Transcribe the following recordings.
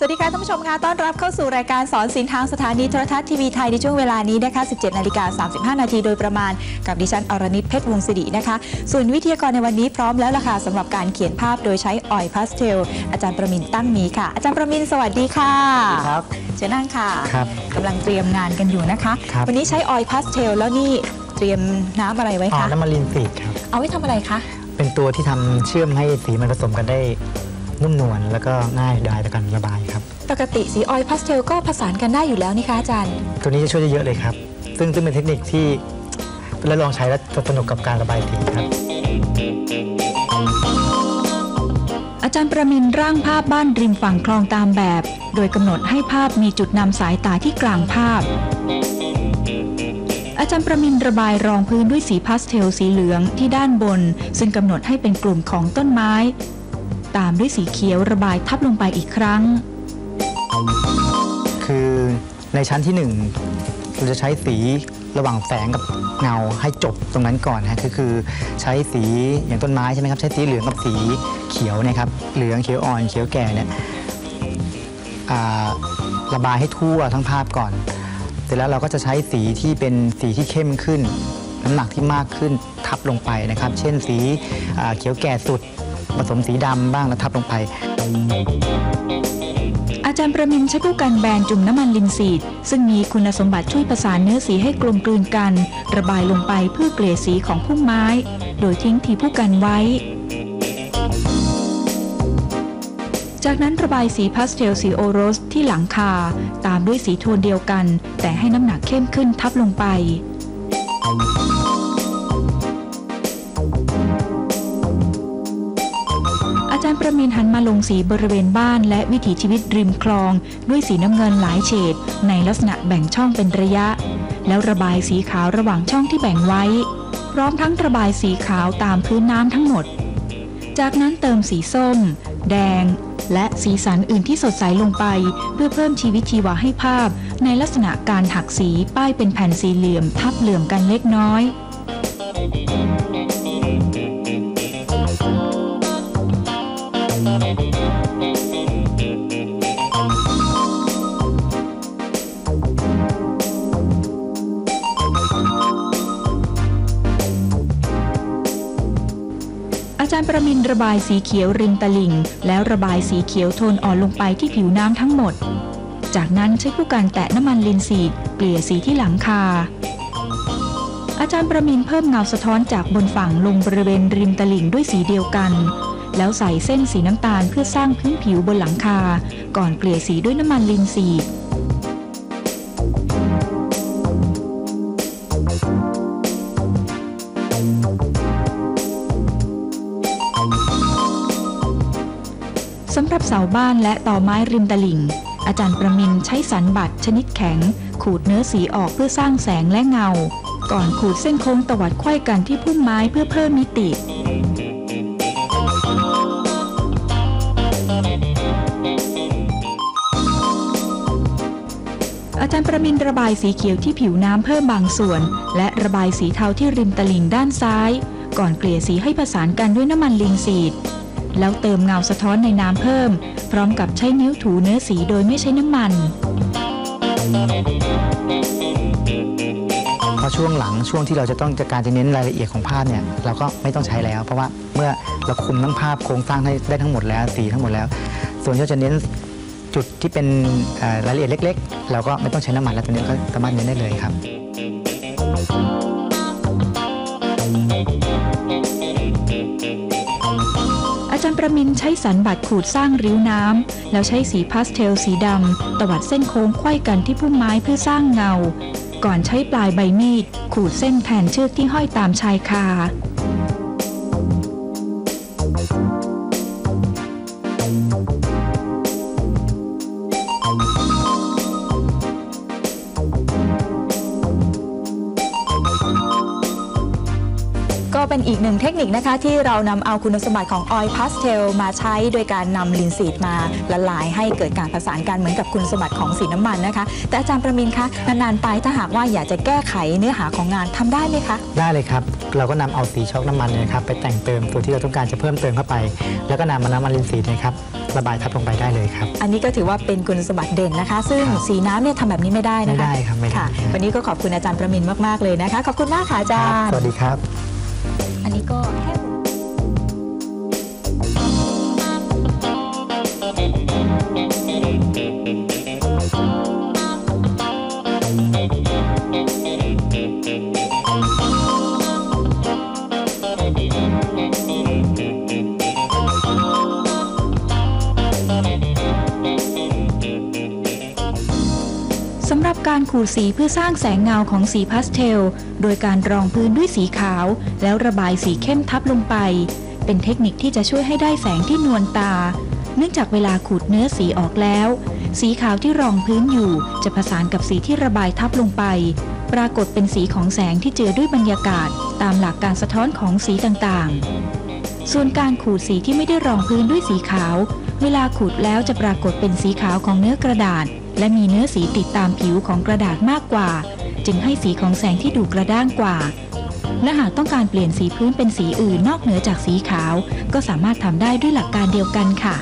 สวัสดีค่ะท่านผู้ชมค่ะต้อนรับเข้าสู่รายการสอนศิลป์ทางสถานีโทรทัศน์ทีวีไทยในช่วงเวลานี้นะคะ 17 นาฬิกา 35 นาทีโดยประมาณ กับดิฉันอรณิตเพชรวงศ์สิรินะคะ ส่วนวิทยากรในวันนี้พร้อมแล้วล่ะค่ะสำหรับการเขียนภาพโดยใช้ออยล์พาสเทล อาจารย์ประมินตั้งมีค่ะ อาจารย์ประมินสวัสดีค่ะครับเชิญนั่งค่ะครับกำลังเตรียมงานกันอยู่นะคะครับวันนี้ใช้ออยล์พาสเทลแล้วนี่เตรียมน้ำอะไรไว้อ๋อคะน้ำมันลินฟีดครับเอาไว้ทำอะไรคะเป็นตัวที่ทำเชื่อมให้สีมันผสมกันได้ นุ่มนวลแล้วก็ง่ายดายต่อการระบายครับ ปกติสีออยล์พาสเทลก็ผสานกันได้อยู่แล้วนี่คะอาจารย์ ตัวนี้จะช่วยได้เยอะเลยครับ ซึ่งซึ่งเป็นเทคนิคที่แล้วลองใช้แล้วจะสนุกกับการระบายสีครับ อาจารย์ประมินร่างภาพบ้านริมฝั่งคลองตามแบบ โดยกำหนดให้ภาพมีจุดนำสายตาที่กลางภาพอาจารย์ประมินระบายรองพื้นด้วยสีพาสเทลสีเหลืองที่ด้านบน ซึ่งกำหนดให้เป็นกลุ่มของต้นไม้ ตามด้วยสีเขียวระบายทับลงไปอีกครั้ง คือในชั้นที่หนึ่งเราจะใช้สีระหว่างแสงกับเงาให้จบตรงนั้นก่อนนะคือคือใช้สีอย่างต้นไม้ใช่ไหมครับ ใช้สีเหลืองกับสีเขียวนะครับ เหลืองเขียวอ่อนเขียวแก่เนี่ยระบายให้ทั่วทั้งภาพก่อนเสร็จแล้วเราก็จะใช้สีที่เป็นสีที่เข้มขึ้น น้ำหนักที่มากขึ้นทับลงไปนะครับ เช่นสีเขียวแก่สุด ผสมสีดำบ้างแล้วทับลงไป อาจารย์ประมินใช้ผู้กันแบนจุ่มน้ำมันลินซีด ซึ่งมีคุณสมบัติช่วยประสานเนื้อสีให้กลมกลืนกัน ระบายลงไปเพื่อเกลี่ยสีของพุ่มไม้ โดยทิ้งทีผู้กันไว้ จากนั้นระบายสีพาสเทลสีโอโรสที่หลังคา ตามด้วยสีโทนเดียวกัน แต่ให้น้ำหนักเข้มขึ้นทับลงไป ประมินหันมาลงสีบริเวณบ้านและวิถีชีวิตริมคลอง ด้วยสีน้ำเงินหลายเฉดในลักษณะแบ่งช่องเป็นระยะ แล้วระบายสีขาวระหว่างช่องที่แบ่งไว้ พร้อมทั้งระบายสีขาวตามพื้นน้ำทั้งหมด จากนั้นเติมสีส้ม แดง และสีสันอื่นที่สดใสลงไป เพื่อเพิ่มชีวิตชีวาให้ภาพ ในลักษณะการหักสีป้ายเป็นแผ่นสี่เหลี่ยมทับเหลื่อมกันเล็กน้อยาจารย์ประมินระบายสีเขียวริมตลิ่ง แล้วระบายสีเขียวโทนอ่อนลงไปที่ผิวน้ำทั้งหมด จากนั้นใช้ผู้การแตะน้ำมันลินซีเกลี่ยสีที่หลังคา อาจารย์ประมินเพิ่มเงาสะท้อนจากบนฝั่งลงบริเวณริมตลิ่งด้วยสีเดียวกัน แล้วใส่เส้นสีน้ำตาลเพื่อสร้างพื้นผิวบนหลังคา ก่อนเกลี่ยสีด้วยน้ำมันลินซี เสาบ้านและต่อไม้ริมตลิ่ง อาจารย์ประมินใช้สันบัตรชนิดแข็ง ขูดเนื้อสีออกเพื่อสร้างแสงและเงา ก่อนขูดเส้นโค้งตวัดไขว้กันที่พุ่มไม้เพื่อเพิ่มมิติอาจารย์ประมินระบายสีเขียวที่ผิวน้ำเพิ่มบางส่วน และระบายสีเทาที่ริมตลิ่งด้านซ้าย ก่อนเกลี่ยสีให้ผสานกันด้วยน้ำมันลิงซีด แล้วเติมเงาสะท้อนในน้ำเพิ่ม พร้อมกับใช้นิ้วถูเนื้อสีโดยไม่ใช้น้ำมัน พอช่วงหลังช่วงที่เราจะต้องจะการจะเน้นรายละเอียดของภาพเนี่ยเราก็ไม่ต้องใช้แล้ว เพราะว่าเมื่อเราคุมทั้งภาพโครงสร้างให้ได้ทั้งหมดแล้วสีทั้งหมดแล้ว ส่วนที่จะเน้นจุดที่เป็นรายละเอียดเล็ก ๆ เราก็ไม่ต้องใช้น้ำมันแล้วตัวนี้ก็สามารถเน้นได้เลยครับ มินใช้สันบัตรขูดสร้างริ้วน้ำ แล้วใช้สีพาสเทลสีดำตวัดเส้นโค้งไขว้กันที่พุ่มไม้เพื่อสร้างเงา ก่อนใช้ปลายใบมีด ขูดเส้นแทนเชือกที่ห้อยตามชายคา เป็นอีกหนึ่งเทคนิคนะคะ ที่เรานำเอาคุณสมบัติของออยล์พาสเทลมาใช้โดยการนำลินซีดมาละลายให้เกิดการผสานกันเหมือนกับคุณสมบัติของสีน้ำมันนะคะ แต่อาจารย์ประมินคะนานๆไปถ้าหากว่าอยากจะแก้ไขเนื้อหาของงานทำได้ไหมคะ ได้เลยครับ เราก็นำเอาสีช็อกน้ำมันเนยนะครับไปแต่งเติมตัวที่เราต้องการจะเพิ่มเติมเข้าไป แล้วก็นำมาน้ำมันลินซีดเนะครับระบายทับลงไปได้เลยครับ อันนี้ก็ถือว่าเป็นคุณสมบัติเด่นนะคะ ซึ่งครับสีน้ำเนี่ยทำแบบนี้ไม่ได้นะคะ ไม่ได้ครับไม่ได้ค่ะวันนี้ก็ขอบคุณอาจารย์ประมินมากๆเลยนะคะ ขอบคุณมากค่ะอาจารย์ สวัสดีครับ อั การขูดสีเพื่อสร้างแสงเงาของสีพาสเทล โดยการรองพื้นด้วยสีขาว แล้วระบายสีเข้มทับลงไป เป็นเทคนิคที่จะช่วยให้ได้แสงที่นวลตา เนื่องจากเวลาขูดเนื้อสีออกแล้ว สีขาวที่รองพื้นอยู่จะผสานกับสีที่ระบายทับลงไป ปรากฏเป็นสีของแสงที่เจือด้วยบรรยากาศ ตามหลักการสะท้อนของสีต่างๆ ส่วนการขูดสีที่ไม่ได้รองพื้นด้วยสีขาว เวลาขูดแล้วจะปรากฏเป็นสีขาวของเนื้อกระดาษ และมีเนื้อสีติดตามผิวของกระดาษมากกว่า จึงให้สีของแสงที่ดูกระด้างกว่า และหากต้องการเปลี่ยนสีพื้นเป็นสีอื่นนอกเหนือจากสีขาว ก็สามารถทำได้ด้วยหลักการเดียวกันค่ะ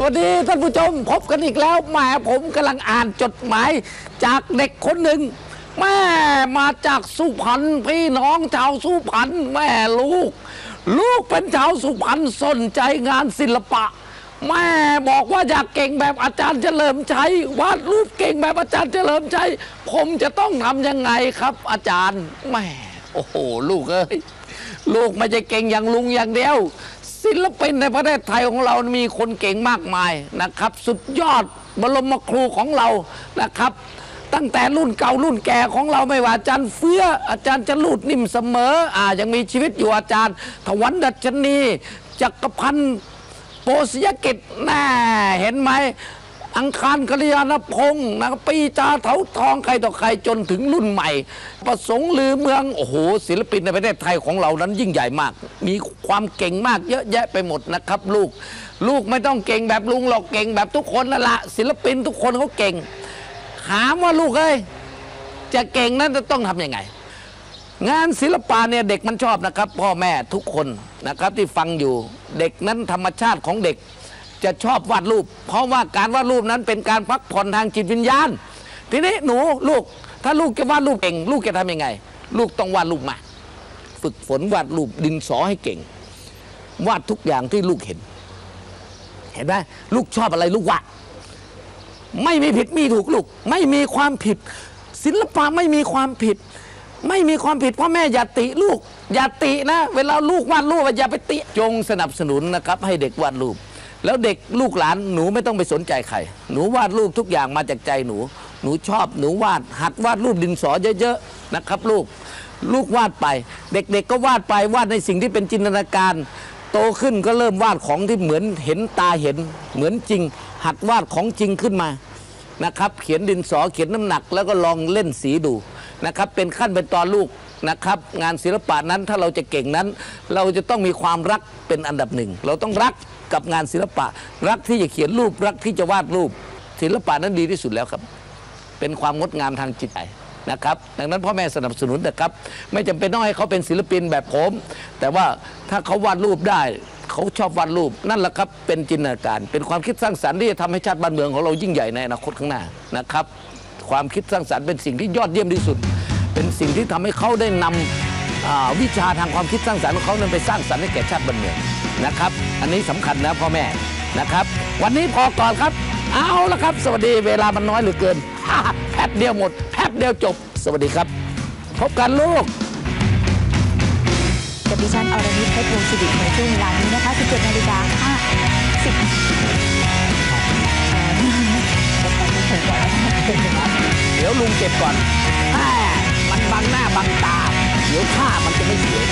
วัสดีท่านผู้ชมพบกันอีกแล้วแหมผมกำลังอ่านจดหมาย จากเด็กคนหนึ่งแม่มาจากสุพรรณพี่น้องชาวสุพรรณแม่ลูก ลูกเป็นชาวสุพรรณสนใจงานศิลปะ แม่บอกว่าอยากเก่งแบบอาจารย์เฉลิมชัยวาดรูปเก่งแบบอาจารย์เฉลิมชัยผมจะต้องทำยังไงครับ อาจารย์แม่โอ้โห ลูกเอ้ยลูกไม่ใช่เก่งอย่างลุงอย่างเดียว ศิลปินในประเทศไทยของเรามีคนเก่งมากมายนะครับ สุดยอดบรมครูของเรานะครับ ตั้งแต่รุ่นเก่ารุ่นแก่ของเราไม่ว่าอาจารย์เฟื้ออาจารย์จรูดนิ่มเสมออ่ายังมีชีวิตอยู่อาจารย์ ถวันดัชนีจักรพันธ์โปสยกิจแน่เห็นไหม อังคารกัลยาณพงศ์นะครับปีจาเถาทองใครต่อใครจนถึงรุ่นใหม่ ประสงค์ลือเมืองโอ้โหศิลปินในประเทศไทยของเรานั้นยิ่งใหญ่มาก มีความเก่งมากเยอะแยะไปหมดนะครับลูกลูกไม่ต้องเก่งแบบลุงหรอกเก่งแบบทุกคนนั่นละศิลปินทุกคนเขาเก่งถามว่าลูกเอ้ยจะเก่งนั้นจะต้องทำยังไง งานศิลปะเนี่ยเด็กมันชอบนะครับ พ่อแม่ทุกคนนะครับที่ฟังอยู่เด็กนั้นธรรมชาติของเด็ก จะชอบวาดรูป เพราะว่าการวาดรูปนั้นเป็นการพักผ่อนทางจิตวิญญาณ ทีนี้หนูลูกถ้าลูกจะวาดรูปเก่ง ลูกจะทำยังไง ลูกต้องวาดรูปมา ฝึกฝนวาดรูปดินสอให้เก่ง วาดทุกอย่างที่ลูกเห็น เห็นไหมลูกชอบอะไรลูกวาดไม่มีผิดมีถูกลูก ไม่มีความผิด ศิลปะไม่มีความผิด ไม่มีความผิดพ่อแม่อย่าติลูก อย่าตินะ เวลาลูกวาดรูปอะอย่าไปติจงสนับสนุนนะครับ ให้เด็กวาดรูป แล้วเด็กลูกหลานหนูไม่ต้องไปสนใจใครหนูวาดรูปทุกอย่างมาจากใจหนู หนูชอบหนูวาดหัดวาดรูปดินสอเยอะๆนะครับลูกลูกวาดไป เด็กๆก็วาดไปวาดในสิ่งที่เป็นจินตนาการ โตขึ้นก็เริ่มวาดของที่เหมือนเห็นตาเห็น เหมือนจริง หัดวาดของจริงขึ้นมานะครับ เขียนดินสอเขียนน้ำหนัก แล้วก็ลองเล่นสีดูนะครับ เป็นขั้นเป็นตอนลูก นะครับ งานศิลปะนั้นถ้าเราจะเก่งนั้น เราจะต้องมีความรักเป็นอันดับหนึ่ง เราต้องรักกับงานศิลปะ รักที่จะเขียนรูปรักที่จะวาดรูป ศิลปะนั้นดีที่สุดแล้วครับ เป็นความงดงามทางจิตใจนะครับดังนั้นพ่อแม่สนับสนุนนะครับ ไม่จำเป็นต้องให้เขาเป็นศิลปินแบบผม แต่ว่าถ้าเขาวาดรูปได้เขาชอบวาดรูปนั่นแหละครับเป็นจินตนาการ เป็นความคิดสร้างสรรค์ที่จะทำให้ชาติบ้านเมืองของเรายิ่งใหญ่ในอนาคตข้างหน้านะครับ ความคิดสร้างสรรค์เป็นสิ่งที่ยอดเยี่ยมที่สุด เป็นสิ่งที่ทำให้เขาได้นำอ่าวิชาทางความคิดสร้างสรรค์ของเขานั้นไปสร้างสรรค์ให้แก่ชาติบ้านเมืองนะครับ อันนี้สำคัญนะพ่อแม่นะครับ วันนี้พอก่อนครับ เอาละครับ สวัสดีเวลามันน้อยเหลือเกินแป๊บเดียวหมดแป๊บเดียวจบ สวัสดีครับ พบกันลูกกับดิฉันอรณิตเพชรวงศิริในช่วงเวลานี้นะคะ17นาฬิกา50เดี๋ยวลุงเก็บก่อน บังหน้าบังตาเดี๋ยวท่ามันจะไม่สวย